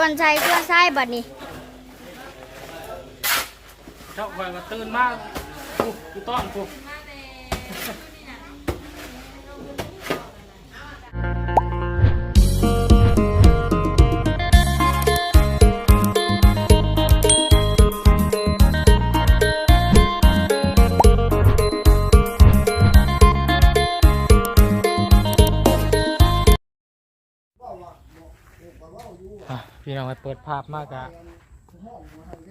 วนใช้ส่วนใช้บัดนี้เจ้าคอยมาตื่นมากกูกูต้อนกู องไปเปิดภาพมากอะ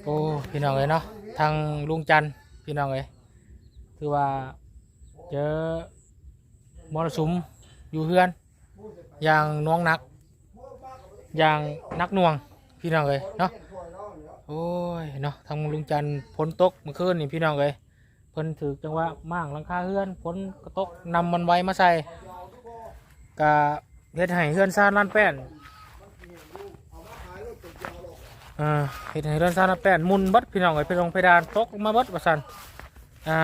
โอ้พี่น้องเลยเนาะทางลุงจันทร์พี่น้องเลยคือว่าเจอมรสุมอยู่เฮือนอย่างน่วงนัก อย่างนักหน่วงพี่น้องเลยเนาะโอ้ยเนาะทางลุงจันทร์ฝนตกเมื่อคืนนี่พี่น้องเลยเพิ่นถือจังหวะม่างหลังคาเฮือนฝนกระตกนำมันไว้มาใส่กะเฮ็ดให้เฮือนซ่านล้านแป้น อ่าเห็นให้เรือนซานแปนมุนบัดพี่น้องไอ้ยไปลงเพดานตกมาบัดประสันอ่า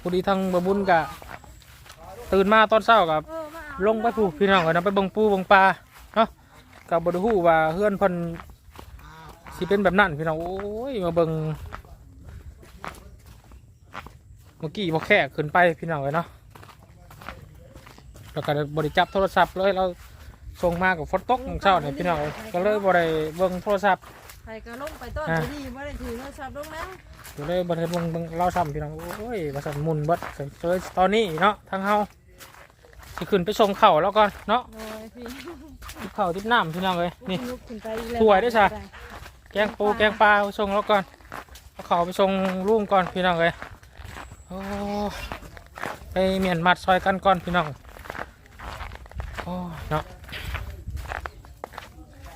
พอดีทางบะบุญกะตื่นมาตอนเช้ากับลงไปผูพี่น้องกันนะไปบิ่งปูบิ่งปลาเนาะกับบดฮู้ว่าเฮือนพิ่นสิเป็นแบบนั้นพี่น้องโอ้ยมาเบิงเมื่อกี้พอแค่ขึ้นไปพี่น้องเลยเนาะแล้วก็บริจับโทรศัพท์เลยเราส่งมากับฝนตกของเช้าเนี่ยพี่น้องก็เลยบริเบิงโทรศัพท์ ใครก็ลงไปต้นอะดีไม่ได้ถือโทรศัพท์ลงแล้วอยู่เลยบันเทิงเบิ่งเบิ่งเล่าซ้ำพี่น้องโอ้ยมาสั่นหมุนเบัดเลยตอนนี้เนาะทางเฮาสิขึ้นไปส่งเข่าวแล้วก่อนเนาะโอ้ยพี่ทิปเข่าวทิปน้ำพี่น้องเลยนี่ ลุกขึ้นไปอีกแล้วสวยด้วยจ้ะ แกงปูแกงปลาไปส่งแล้วก่อนเอาเข่าวไปส่งลุงก่อนพี่น้องเลยโอ้ไปเมียนมัดซอยกันก่อนพี่น้องโอ้เนาะ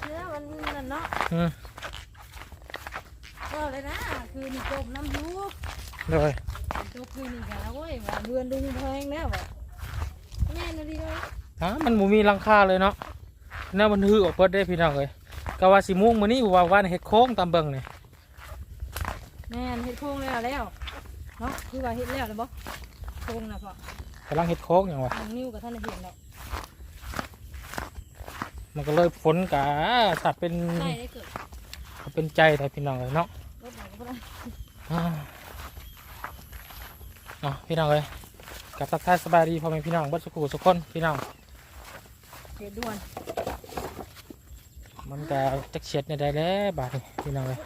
เนี่ยมันนั่นเนาะอืม ก็เลยนะ คือนี่จมน้ำยูเลยจบคือนี่กะโอ้ยว่าเดือนดึงแพงแล้วบ่แม่นดีเลยฮะมันบ่มีหลังคาเลยเนาะน่ามันหือออกเปิดได้พี่น้องเลยก็ว่าสิมุ่งมื้อนี้ว่าวันเฮ็ดโค้งตามเบิ่งนี่แม่นเฮ็ดโค้งแล้วแล้วเนาะคือว่าเฮ็ดแล้วเลยบ่โค้งน่ะพ่อกำลังเฮ็ดโค้งอย่างวะทางนิ้วกับท่านได้เห็นแล้วมันก็เลยฝนกะถ้าเป็นได้ได้เกิดถ้าเป็นใจแต่พี่น้องเลยเนาะ เนาะพี่น้องเลยกับทักทายสบายดีพ่อแม่พี่น้องเบัดสุขุสุขคนพี่น้องเฮ็ดด่วนมันก็จักเฉียดในใดแล้วบาดนี้พี่น้องเลย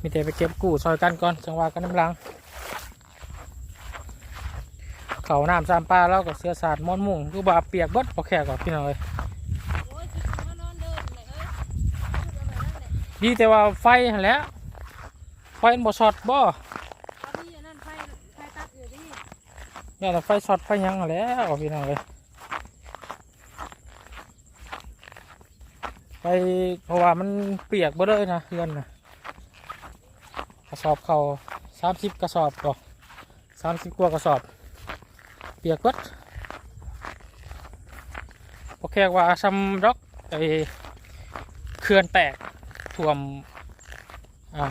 มีแต่ไปเก็บกู้ซอยกันก่อนจังหวะกันน้ำลัง เขาน้ำสามปลาแล้วก็เสือสาดมอนมุ่งคือบาเปียกเบิดพอแค่ก่อนพี่น้องเลยโอ้ยคิดว่านอนเดินเลยเอ้ยพูดเอาแบบนั้นแหละดีแต่ว่าไฟหั่นแหล้ว ไฟมันบ่ช็อตบ่เอาพี่อันนั้นไฟไฟตัดอยู่ดิเนี่ยแต่ไฟช็อตไฟหยังหั่นแหล้วพี่น้องเลยไปเพราะว่ามันเปียกบ่เลยนะเพื่อนนะกระสอบเขาสามสิบกระสอบก็สามสิบกว่ากระสอบ เปียกเบิดโอเคว่าซัมดอกไอเขื่อนแตกท่วมอ่า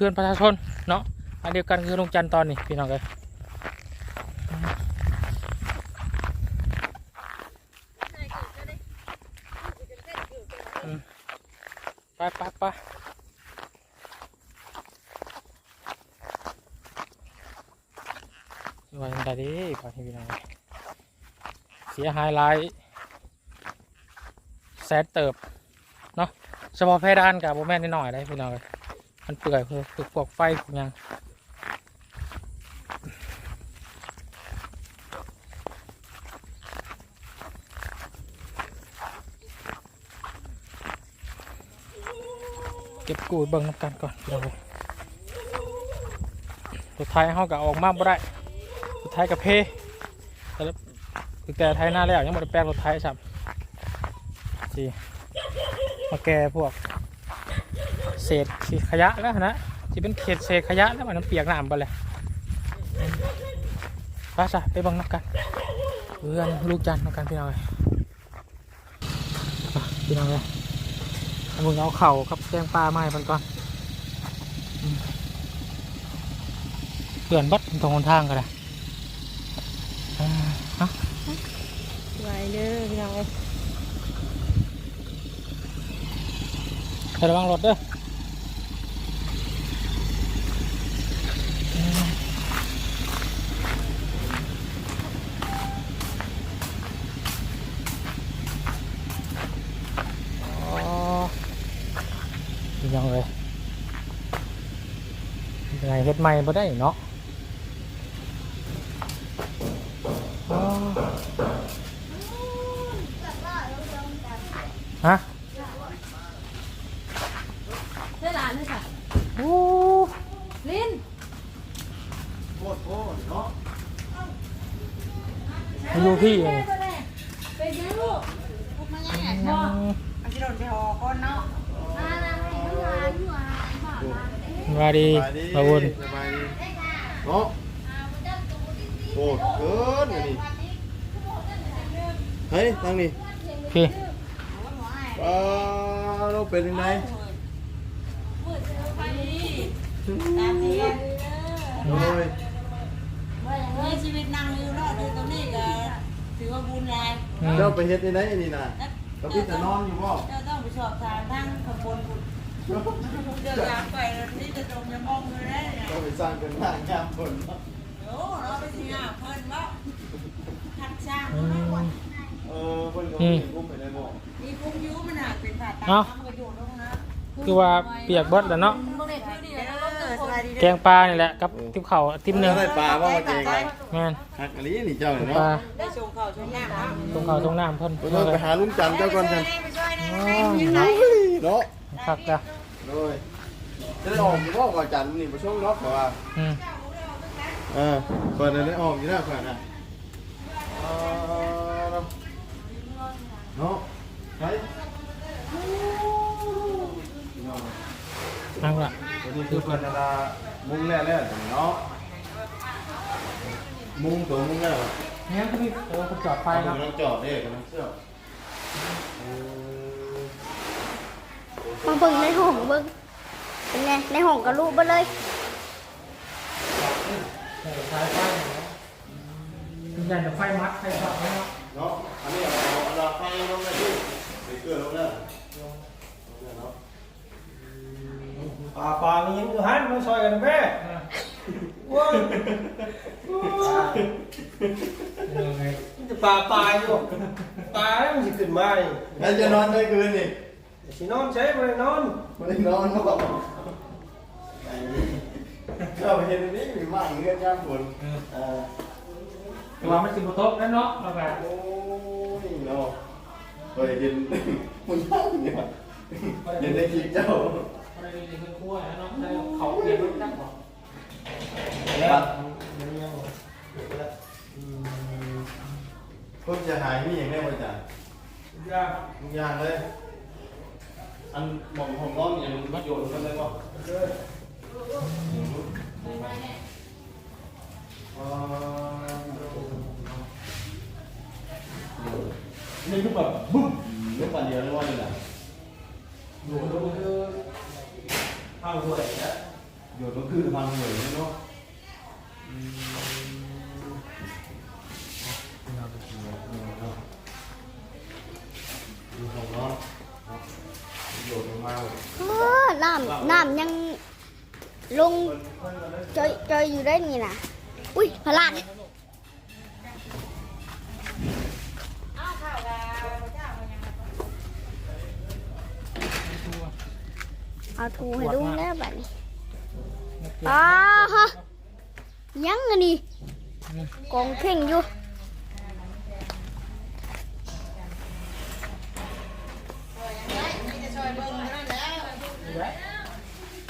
เขื่อนประชาชนเนาะอันเดียวกันคือลงจันทร์ตอนนี้พี่น้องเลยไปไปไปไว้ยังไงดีพอที่พี่น้องเอ้ยเสียหายหลายแสนเติบ เนาะเฉพาะเพดานกับโบแม่นนิดหน่อยได้พี่น้องเลย มันเปื่อยคือคือพวกไฟพวกยังเก็บกูดเบิ่งน้ำกันก่อนพี่น้องเลยสุดท้ายเขาก็ออกมาบ่ได้สุดท้ายกับเพแต่ละคือแกไทยหน้าแล้วยังไม่ได้แปลงรถไทยสับสิมาแก่พวก ศษสิขยะแล้วนะที่เป็นเศษเศษขยะแล้วมันเปียกน้ำไปเลยไปจ้ะไปเบังนักกันเพื่อนลูกจันทร์นักกันพี่น้องเลยไปพี่น้องเลยเอามึงเอาเข่ากับแกงปลามาให้มันก่อนอืมเพื่อนบัดตรงหนทางกันเลยอ่าเอาไหวเด้อพี่น้องเอ้ยให้ระวังรถเด้ออืมอ๋อ ยังเลยยังไงเฮ็ดใหม่บ่ได้เนาะอ๋อฮะ ได้หลานเลยค่ะ โอ้ ลิน โคตรโคตรเนาะ ไม่รู้พี่เลยเป็นยังลูกอืมอันที่โดนไปหอก้อนเนาะมาดีสบายดีมาบุญสบายดีเนาะโคตรเกินอันนี้เฮ้ยตั้งนี่พี่ปลาเราเป็นยังไงตามนี้ โอ้ยมีชีวิตนั่งอยู่รอดอยู่ตรงนี้ก็ถือว่าบุญหลายอืม เจ้าไปเฮ็ดยังไงอันนี้น่ะเราพี่จะนอนอยู่บ่เจ้าต้องไปสอบถามทั้งขบวนบุญเจ้าอยากไปแล้วนี่จะจมจะมองอยู่ได้เนี่ยเราไปสร้างเป็นหน้างามคนเนาะโอ้เราไปสิงาเพิ่นว่าทัดช่างอืมเออเพิ่นก็มีกุ้มไปได้บ่มีพุ่งยูมันหนักเป็นผ่าตัดเอ้าทำประโยชน์ตรงนั้นคือว่าเปียกเบิดแล้วเนาะมึงเด็กคือดีแล้วเออ สบายดีแกงปลานี่แหละกับทิพเขาวทิมหนึ่งได้ปลาบ่มาเก่งไงแม่นฮักอันนี้นี่เจ้าปนี่ลาเนาะได้ชงข้าวชงน้ำเนาะตรงเขาวตรงน้ำเพิ่นไปเบิ่งไปหาลุงจันทร์เจ้าก่อนกันไปช่วยนะอ๋อเนาะคักจ้ะโดยจะได้ออกอยู่บ่ว่าจันทร์นี่บ่ช่วงเนาะเพราะว่าอืมเออเปิดได้ออกอยู่แล้วเปิดนะเออเนาะเนาะไป นั่งละ วันนี้คือเปิดนาฬามุ้งแล้วแล้เนาะมุ้งตัวมุ้งแล้วเนี่ยคือโอ้ผมจอดไฟครับกำลังจอดเด้กำลังเชื่อเออมาเบิ่งในห้องเบิ่งเป็นไงในห้องกับลูกเบ่เลย ใส่ไฟไฟคุณยายจะไฟมัดไฟช็อตเนาะเนาะอันนี้เอาเอาเราไฟลงเลยพี่ไปเกลือลงแล้วลงแล้วเนาะ ปลาปลามียังอยู่หันมาซอยกันแม่ว้าวยังไงมันจะปลาปลาอยู่ปลาแล้วมันจะขึ้นมานี่แล้วจะนอนได้คืนนี่สินอนใช้บ่ไปนอนไม่ได้นอนเขาบอกเราเห็นอันนี้มีมากเงื่อนย่ำฝนเออแต่ว่ามันสิบโต๊ะนั่นเนาะเราแบบโอ้ยเนาะเคยเห็นมึงย่างเนี่ยเห็นในคลิปเจ้า อะไรนี่คือคั่วนะเนาะแล้วเขาเปลี่ยนรถตั้งบอกปัดมันยังคนจะหายมีอย่างแน่มจ้ะยากมึงยางเลย อันหม่องของน้องอย่างมัดโยนกันเลยป่ะเลยนี่คือแบบบึ้มนึกปันเดียวเลยว่านี่แหละ อยู่ตรงคือ ข้าวสวยนะโยนก็คือพังเหวยเนาะดูของน้องโยนลงมาเออน้ำน้ำยังลงจอยจอยอยู่ได้นี่นะอุ้ยพลาดเอาทู ให้ลุงแล้วบัดนี้อ้าฮะยังอันนี้กองเข่งอยู่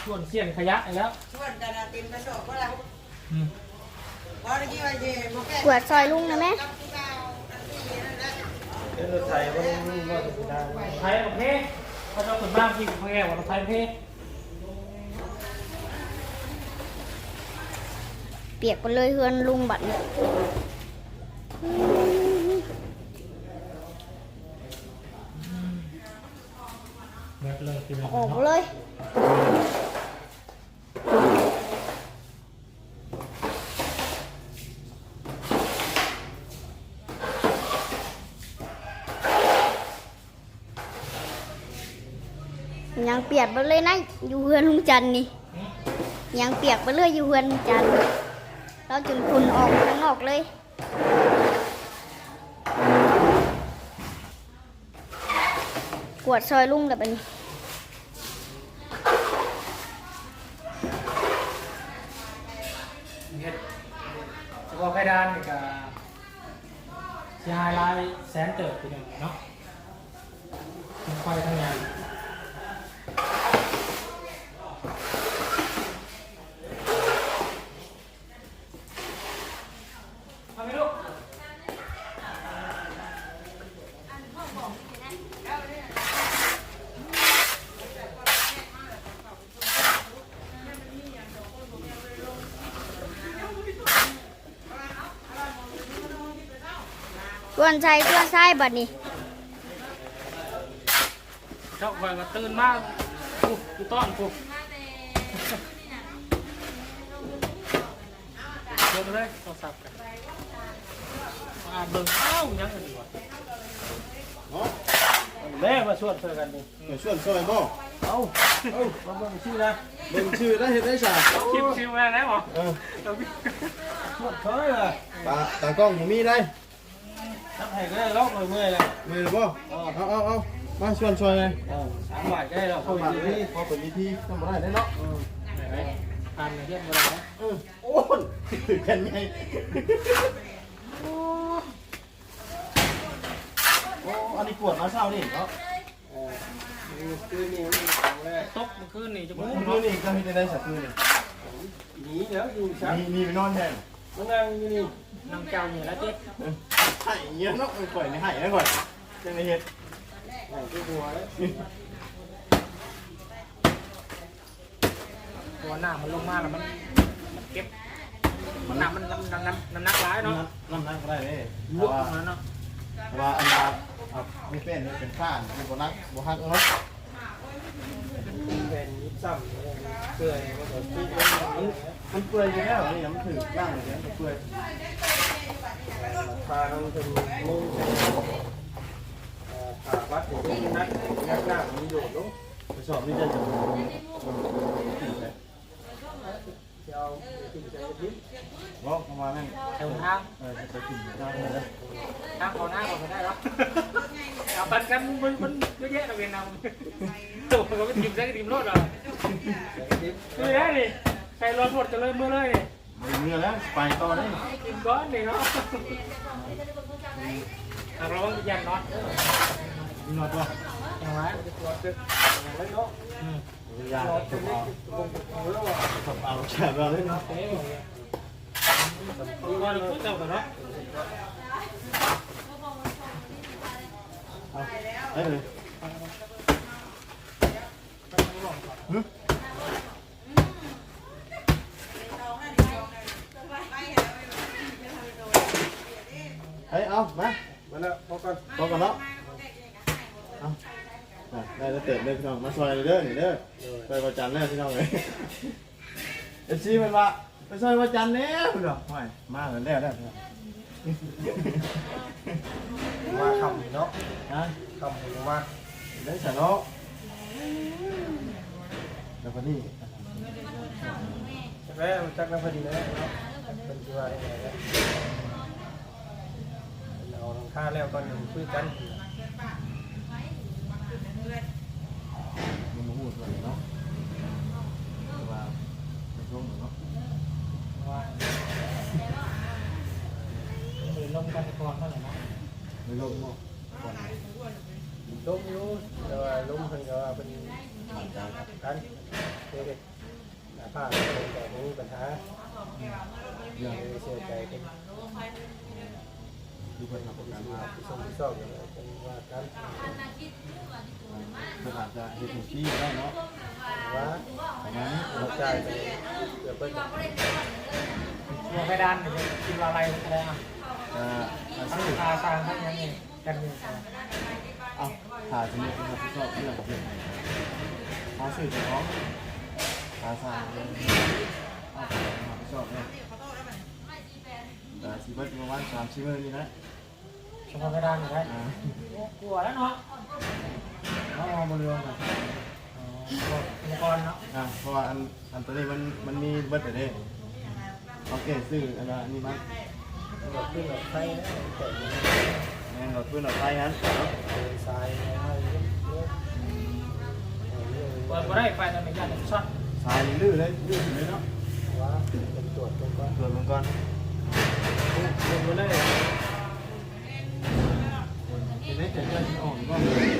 ส่วนเสียนขยะอีกแล้วชวนกันนะเต็มกระสอบก็ละอืมว่าตะกี้ว่าเย่บ่แก่กวดซอยลุงนะแม่เป็นรถไถว่ามันว่าจะได้ไทยโอเคเขาจะคนบ้างที่เขาแก่ว่าไทยโอเเปียกไปเลยเฮือนลุงบัดนี้แบบเลยคือแบบออกเนาะเลยยังงเปียกไปเลยนะอยู่เฮือนลุงจันทร์นี่ยางเปียกไปเลยอยู่เฮือนลุงจันทร์ เราจนคุณออกข้างนอกเลยกวดซอยลุ่งแบบนี้เฮ็ดเฉพาะเพดานนี่ก็สิหายหลายแสนเติบพี่น้องเนาะทั้งไฟทั้งยัง วนใจกวนไส้บัดนี้เจ้าคอยก็ตื่นมาปุ๊บกูต้อนปุ๊บเดินไปเลยโทรศัพท์กันมาเบิ่งเอ้ายังกันดีวะเนาะแม่มาชวนเจอกันนี่เดี๋ยวชวนซอยบ่เอาเอามาเบิ่งชื่อนะเบิ่งชื่อได้เฮ็ดได้ซะคลิปชิวมาแล้วเหรอเออชวนเท่าไหร่ล่ะตาตากล้องบ่มีได้ทำ ให้ก็ได้ล็อกเลยเมื่อยแล้วมีหรือบ่เอาเอาเอามาชวนซอยเลยเออสามบาทก็ได้แล้วเข้าเข้ามามาเลเลยยพอเป็นวิธีทำบ่ได้ได้เนาะผ่านมาเทียบมาแล้วเออโอ้ยถือกันไงโอ้โอ้อันนี้ปวดมาเช้านี่เนาะคือนี่มันของแรกตกเมื่อคืนนี่จะมื้มึองคืนนี่ก็มีแต่ได้สักคืนนี่หนีแล้วอยู่ชักมีมีไปนอนแทน มันนั่งอยู่นี่นางเจ้าอยู่แล้วเจ๊ไห้เยอะเนาะมันปล่อยในไห้แล้วก่อนจังไดเฮ็ดนั่งที่หัวแล้วตัวหน้ามันลงมาแล้วมันมันเก็บมันหนักมันน้ำน้ำน้ำน้ำหนักร้ายเนาะน้ำหนักบ่ได้เด้ลวกมันเนาะว่าอันว่าเอาไม่เป็นเป็นข้านเป็นบ่นักบ่ฮักเนาะเป็นยิบซ้ำเปื่อยมันมันเปื่อยอยู่แล้วนี่มันถือร่างเลยมันเปื่อยปลามันเป็นมุ้งผ่าวัดอย่างนี้นักยักหน้ามีโดดลงกระสอบนี่จะจะจะเอาที่จะยึดบอกประมาณนั้นแถวทางเออจะกินได้เลยทางขอหน้าขอไม่ได้หรอกเอาปันกันมันมันเยอะแยะเราเวียนนาตัวมันก็ไม่ทีมใช้ทีมรถหรอ ไม่ได้ดิใส่รถหมดจะเลยเมื่อเลยมีเมื่อแล้วไปต่อได้ทีมก้อนนี่เนาะเราต้องยันน็อตมีนอดป่ะอย่างไรอย่างไรเนาะยาถูกเอาถูกเอาแฉบเราเลยเนาะเอ๊ะก้อนเราเจ้ากันเนาะเอาได้เลยเฮ้ยเอามา มาแล้วพอกัน บอกกันเนาะเอาได้แล้วเติมเลยพี่ น้องมาซอยเด้อนี่เด้อซอยประจันแน่พี่น้องเลยเอฟซีมันว่าไปซอยประจันแน่พี่น้องไม่มาแล้วแล้วแล้วพี่น้องมาคำเนาะนะคำมาได้สาระแล้วก็นี่แล้วจักน้ำพอดีแล้วเนาะเป็นตัวยังไงแล้วเอาทางค่าแล้วก่อนหนึ่งคุยกัน มันมาพูดว่าเนาะว่าเป็นช่วงเนาะว่าหรือลงกันก่อนเท่าไหร่นะไม่ลงเนาะ ก่อนล้มอยู่แต่ว่าล้มเพิ่นก็ว่าเป็นผ่านการครับกันเด็กๆผ้าเนต่นี้ปัญหาเรื่องเสียใจเป็นที่เพิ่นทำการมาที่ส่งที่ชอบอย่างไรเป็นว่ากันเพิ่นอาจจะเห็นที่ได้เนาะว่าประมาณนี้เราใจไปเดี๋ยวเพิ่นหัวเพดานกินอะไรอะไรอะอ่าทั้งชีพตาสร้างทั้งยังกันอยู่เอาถ่าสมุดนะครับที่ชอบเรื่องเกี่ยวหาสื่อจากน้องหาสางเรื่องเอาไปที่ชอบเนี่ยแต่สิบเบิร์ดประมาณสามสิบเบิร์ดนี่นะชมเพานอยู่ได้อ่ากลัวแล้วเนาะ เอาเอามาเรื่องกันอ๋ออุปกรณ์เนาะอ่าเพราะว่าอันอันตัวนี้มันมันมีเบิดแต่เด้โอเคซื้ออันนี้มันแบบขึ้นแบบไทยนะแต่งแม่นรถพื้นรถไฟนั้นทรายให้เยอะเปิดบ่ได้ไฟตอนนี้ยันช็อตสายนี่ลื่นเลยลื่นเลยเนาะๆว่าเป็นตรวจตรงก่อนตรวจมันก่อนลงมาได้เห็นไหมแต่เจ้าที่ออกก็เลยฮะมันออกน้องถึงน้องถึงน้องแหงแล้วกู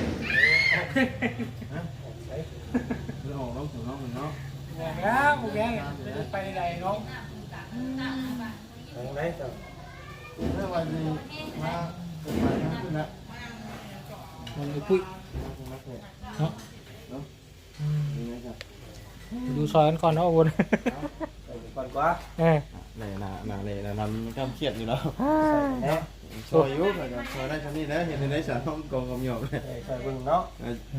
แหงจะไปใดๆน้องตรงไหนจ้ะเมื่อวันนี้มาเป็นวันนั้นขึ้นละมันไปปุ้ยมาถึงมาเถอะเนาะเนาะนี่ไหมครับดูซอยกันก่อนเนาะวนก่อนกว่าเออไหนหนาหนาเลยนะทำข้ามเครียดอยู่แล้วเนาะ ซอยอยู่ก็ซอยได้ชั้นนี้แล้วเห็นในสารห้องกองกำยอกเลยใส่เบิ่งเนาะ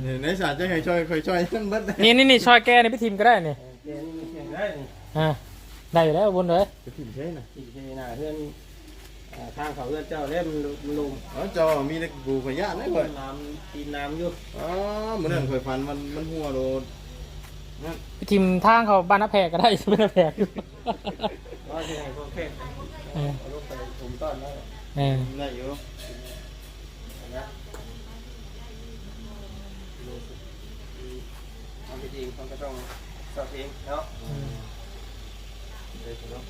เห็นในสารจะให้ช่วยเคยช่วยท่านเบิดเลยนี่นี่นี่ซอยแกนี่ไปทีมก็ได้นี่เดี๋ยวนี้เพียงได้นี่อ่าได้อยู่แล้ววนเลยจะถิ่นใช่น่ะที่ที่หน้าเพื่อนทางเขาเพื่อนเจ้าเล่มลุมอ๋อเจอมีแต่กูขยะนะเว้ยน้ำตีน้ำอยู่อ๋อเหมือนนั่นเคยฟันมันมันหัวโดนนั่นไปทีมทางเขาบ้านน้าแพรก็ได้เป็นน้าแพรอยู่ว่าที่ไหนพวกเพศเออเอาลูกไปถุมต้อนแล้ว เออได้อยู่นะทำพิธีเขาก็ต้องสอบเองเนาะได้ถูกแล้ว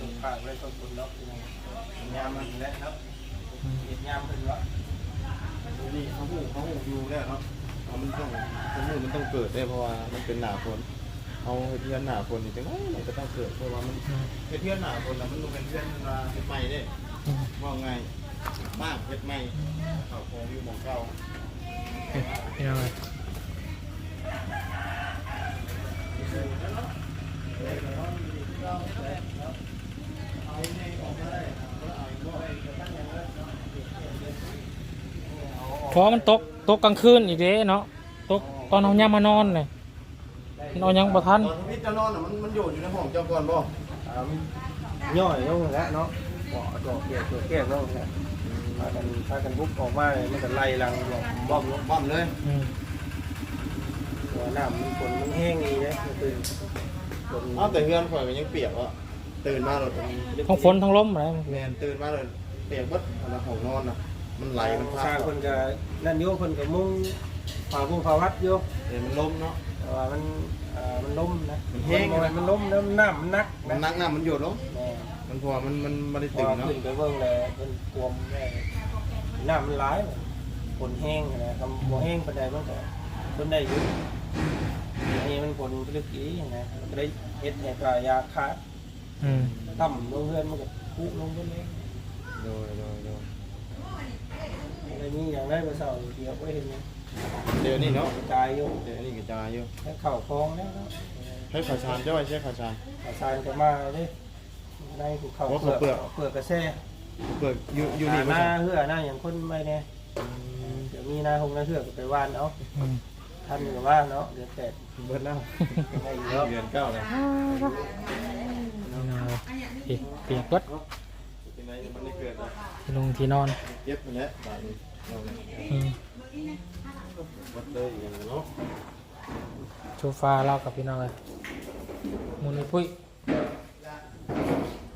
ต้องผ่านเลยต้องบุญเนาะยามมันแล้วเนาะเห็นยามเป็นวะนี่เขาหูเขาหูอยู่แล้วเนาะเอามันต้องสมมติมันต้องเกิดได้เพราะว่ามันเป็นหนาฝนเอาเฮ็ดเทียนหนาฝนนี่จังไงมันก็ต้องเกิดเพราะว่ามันเฮ็ดเทียนหนาฝนแล้วมันดูเป็นเทียนมาเป็นใหม่เด้อืม ว่าไงบ้างเฮ็ดใหม่เขาของอยู่หมองเก่าพี่น้องเอ้ยเพราะมันตกตกกลางคืนอีกเด้เนาะตกตอนเอาย่ามานอนเลยนอนยังบ่ทันตอนที่จะนอนน่ะมันมันอยู่อยู่ในห้องเจ้าก่อนบ่ย่อยลงแล้วเนาะ บ่ดอกเกี่ยวตัวแก้วลงแล้วพากันพากันบุกออกมามันก็ไล่ลังบอกบ้อมลงบ้อมเลยอืมหัวน้ำมันฝนมันแห้งอีเนี่ยมันคือฝนอ้าวแต่เฮือนข่อยก็ยังเปียกอะตื่นมาแล้ทั้งฝนทั้งลมอะไรแมนตื่นมาเลยเปียกเบิดอันนั้นห้องนอนน่ะมันไหลมันพัชาดคนก็นั่นโยคนก็มุ่งฝ่าพุ่งฝ่าวัดโยเห็นมันล้มเนาะแต่ว่ามันอ่ามันล้มนะมันแห้งมันบ่มันล้มแล้วน้ำมันนักมันนักหน้ามันหยดลง แม่ มันเพอมันมันไม่ได้พตื่อนเนาะขึ้นไปเบิ่งแล้วมันกลวมแม่น้ำมันไหลายฝนแห้งนะคำบ่แห้งปานใดมันก็ทนได้อยู่อันนี้มันฝนลึกอีนะมันก็ได้เฮ็ดให้ปลายาขาดอืมต่ำลงเฮือนมันก็พุลงไปเลยโดยโดยโดยอะไรนี้อย่างได้มาเสาร์เดียวไว้เห็นไหมเดี๋ยวนี้เนาะกระจายอยู่เดี๋ยวนี้กระจายอยู่ให้เข่าคลองแล้วเนาะให้ขาชานจ้อยใช่ขาชานขาซานก็มาเล ยได้กูเข่าโอ้เปลือกเปลือกเปลือกกระแซ่เปิดอยู่อยู่หนี่หบ่น้าใช่เหือหน้าอย่างคนไม่เนี่ยเดี๋ยวมีหน้าหงหน้าเหือกก็ไปว่านเอาอืมท่านก็ว่าเนาะเดือนแปดเบิดแล้วได้อยู่แล้วเดือนเก้าเลยพี่น้องเอ้ยเปียกเปียกวัดเป็นไงมันได้เกิดแล้วที่ลงที่นอนเย็บไปแล้วบาดนี้เราเนี่ยอืมวัดเลยอย่างเนาะโซฟาเรากับพี่น้องเลยมุนไปปุ้ย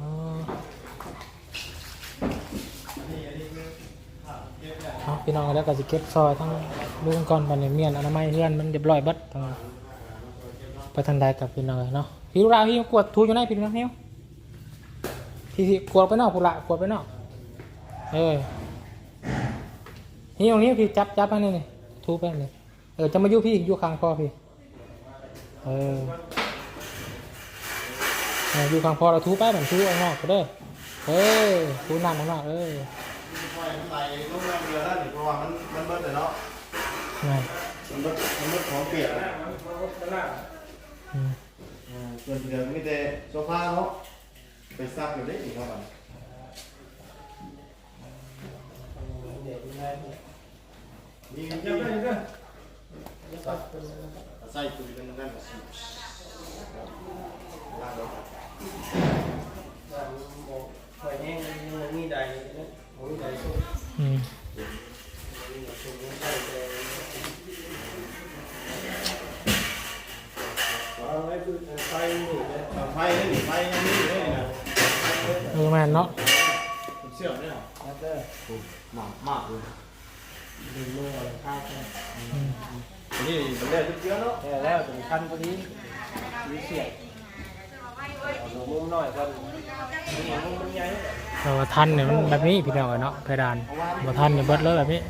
อ๋อเอา พี่น้องแล้วก็สิเก็บซอยทั้งลูกก่อนบันเนี่ยเมียนอนามัยเฮือนมันเรียบร้อยบัดทั้งไปทันใดกับพี่น้องเลยเนาะพี่ราพี่กวดทูอยู่ไหนพี่น้องเนี้ยพี่พี่กวดไปนอกปุระกวดไปนอกเออนี่ตรงนี้พี่จับจับไปนี่นี่ทูไปนี่เออจะมาอยู่พี่อยู่ข้างพ่อพี่เอออยู่ข้างพอเราทูไปเหมือนทูออกนอกก็ได้เออทูน้ำออกนอกเออ ไฟมันไหลลงน้ำเรือแล้วนี่เพราะว่ามันมันเบิดแต่เนาะนั่นมันเบิดมันเบิดของเปียกอะอืมอ่าส่วนเหลือมีแต่โซฟาเนาะไปซักอยู่ได้อีกครับบัดนี่มีที่ใส่ปุ๋ยเป็นนั่นก็สิลากรถไฟแห้งมันมีใดเนี่ยมีใดสู้ อืม สู้ไม่ใช่แต่ ให้คือไฟนี่นะ ไฟนี่นี่ไฟยังนี่เลยนะ เออแม่นเนาะ ผมเชื่อ ไม่หรอกแล้วก็หมากมากเลยดึงมืออะไรข้าวแค่อันนี้มันได้ทุกเยอะเนาะแค่แล้วถึงขั้นพอดีมีเสียงเอาลงมุมหน่อยก่อนนี่มุมมันใหญ่แต่ว่าทันเนี่ยมันแบบนี้พี่น้องเอ้ยเนาะเพดานบ่ทันเนี่ยเบิดเลยแบบนี้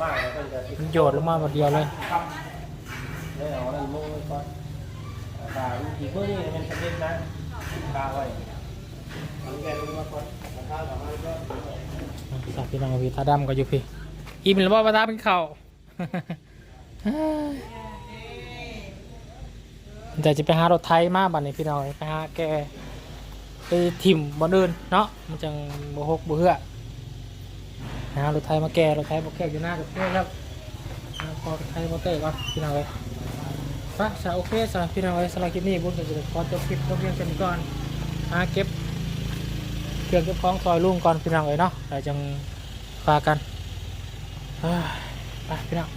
มากแล้วก็จะมันโยดลงมาหมดเดียวเลยครับแล้วเอานั่นมุมไว้ก่อนตาอีกมือนี่มันสำเร็จนะตาไว้ สามารถก็สักพี่น้องพี่ตาดำก็อยู่พี่ อิ่มแล้วบ่มาตาเป็นเข้าวแต่จะไปหารถไทยมากบัดนี้พี่น้องไปหาแกไปถิ่มบ่อนอื่นเนาะมันจังบ่ฮกบ่เหือหารถไทยมาแกรถไทยบ่แกอยู่หน้ากับเพื่อนครับเอาพอรถไทยมาเตะก่อนพี่น้องเลยปะสาโอเคสำหรับพี่น้องเลยสำหรับคลิปนี้บุญก็จะขอจบคลิปลงเพียงแค่นี้ก่อนหาเก็บ เครื่องเก็บของซอยลุงก่อนพี่น้องเลยเนาะเราจังพากันไปพี่น้อง